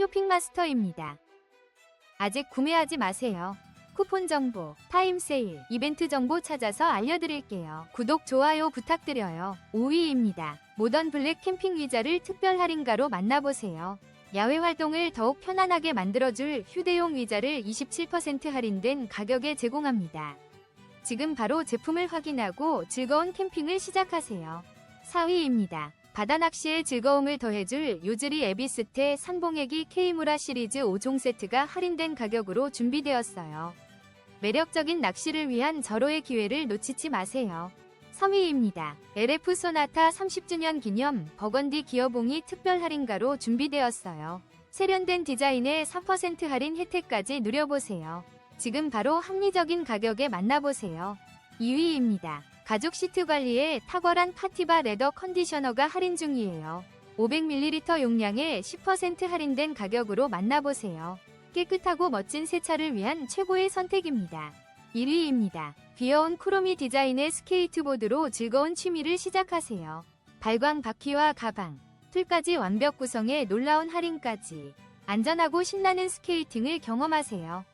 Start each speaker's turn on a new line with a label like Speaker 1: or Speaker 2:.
Speaker 1: 쇼핑마스터입니다. 아직 구매하지 마세요. 쿠폰 정보, 타임 세일, 이벤트 정보 찾아서 알려드릴게요. 구독, 좋아요 부탁드려요. 5위입니다. 모던 블랙 캠핑 의자를 특별 할인가로 만나보세요. 야외 활동을 더욱 편안하게 만들어줄 휴대용 의자를 27% 할인된 가격에 제공합니다. 지금 바로 제품을 확인하고 즐거운 캠핑을 시작하세요. 4위입니다. 바다 낚시의 즐거움을 더해줄 요즈리 에비스테 산봉애기 K무라 시리즈 5종 세트가 할인된 가격으로 준비되었어요. 매력적인 낚시를 위한 절호의 기회를 놓치지 마세요. 3위입니다. LF 소나타 30주년 기념 버건디 기어봉이 특별 할인가로 준비되었어요. 세련된 디자인에 3% 할인 혜택까지 누려보세요. 지금 바로 합리적인 가격에 만나보세요. 2위입니다. 가죽 시트 관리에 탁월한 파티바 레더 컨디셔너가 할인 중이에요. 500ml 용량에 10% 할인된 가격으로 만나보세요. 깨끗하고 멋진 세차를 위한 최고의 선택입니다. 1위입니다. 귀여운 크로미 디자인의 스케이트보드로 즐거운 취미를 시작하세요. 발광 바퀴와 가방, 툴까지 완벽 구성에 놀라운 할인까지 안전하고 신나는 스케이팅을 경험하세요.